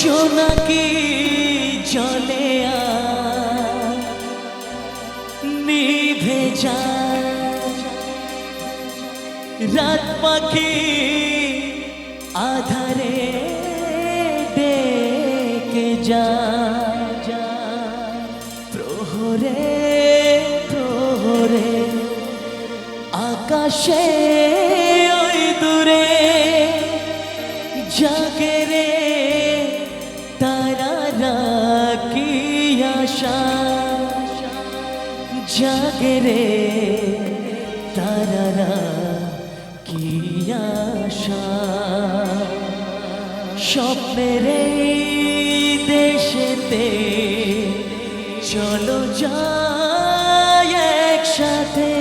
জোনাকি জলে নিভে যায় রাত পাখি আধারে ডেকে যায়। প্রহরে প্রহরে আকাশে আশা জাগে রে তারা কি আশা? স্বপ্নের দেশেতে চলো যাই একসাথে,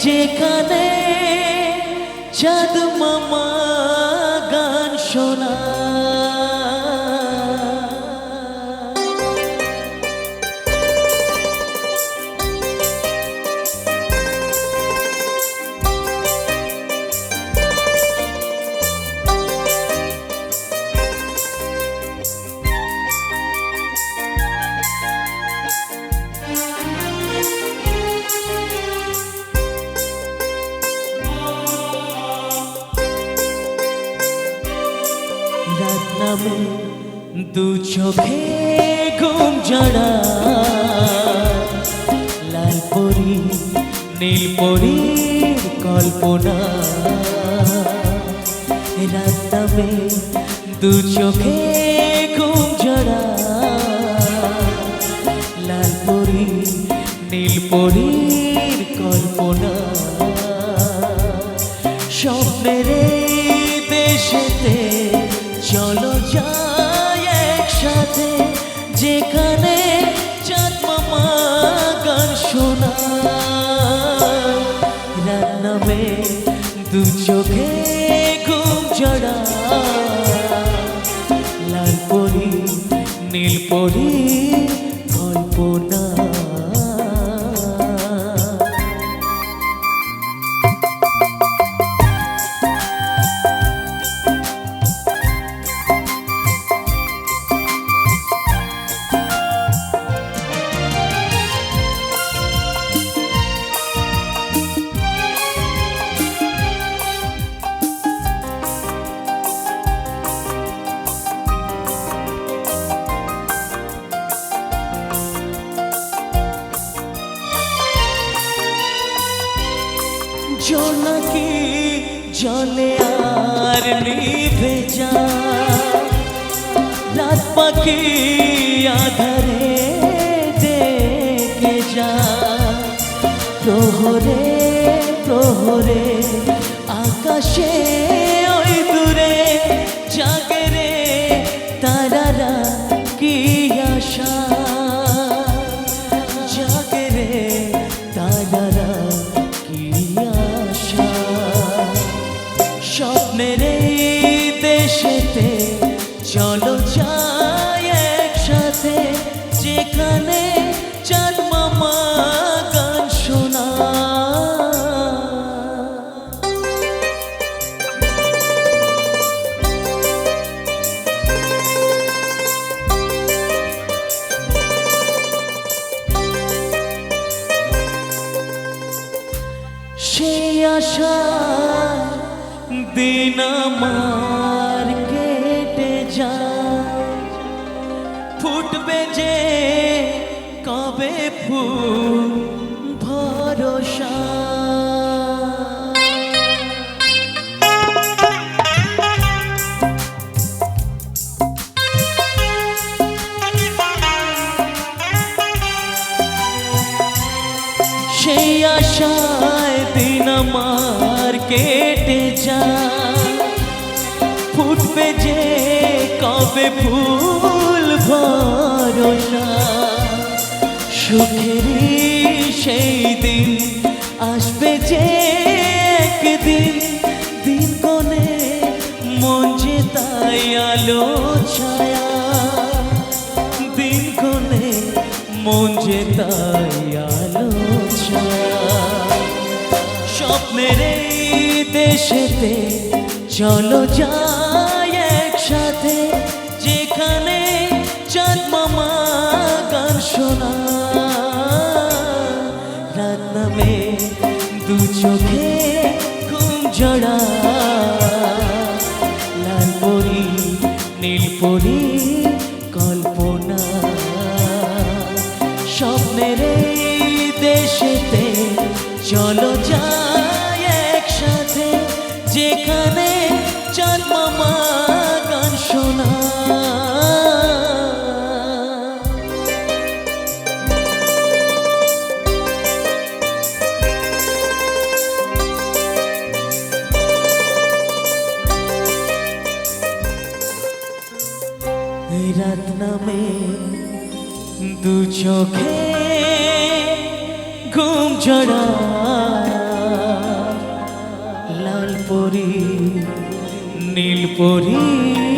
যেখানে চাঁদ মামা গান শোনা দু চোখে ঘুম জড়া। লাল পরি, নীল পরীর কল্পনা। নামে দু চোখে ঘুম জড়া। লাল পরি, নীল পরীর কল্পনা। যেখানে চাঁদ মামা গান শোনা নামে দু চোখে ঘুম জড়া লাল পরি, নীল পরি কল্পনা জোনাকি জলে আর নিভে যায় রাত পাখি আধারে দেখে যায় প্রহরে প্রহরে, আকাশে, ওই দূরে জাগে রে তারারা। স্বপ্নের দেশেতে চলো যাই একসাথে যেখানে চাঁদ মামা গান শোনা। সেই আশা দিন আমার কেটে যায় ফুটবে যে কবে ফুল ভরসা সেই আশায় দিন আমার কেটে ফুটবে যে, কবে ফুল ভরসা। সুখেরই সেই দিন আসবে যে একদিন, দিন কোনে মন যে তাই আলো ছায়া। দিন কোনে মন যে তাই আলো ছায়া। স্বপ্নের দেশেতে চলো যাই চোখে ঘুম জড়া। লাল পরি নীল পরি কল্পনা। স্বপ্নের দেশেতে চলো যাই এই রাত নামে দু চোখে ঘুম জড়া লাল পরি নীল পরি।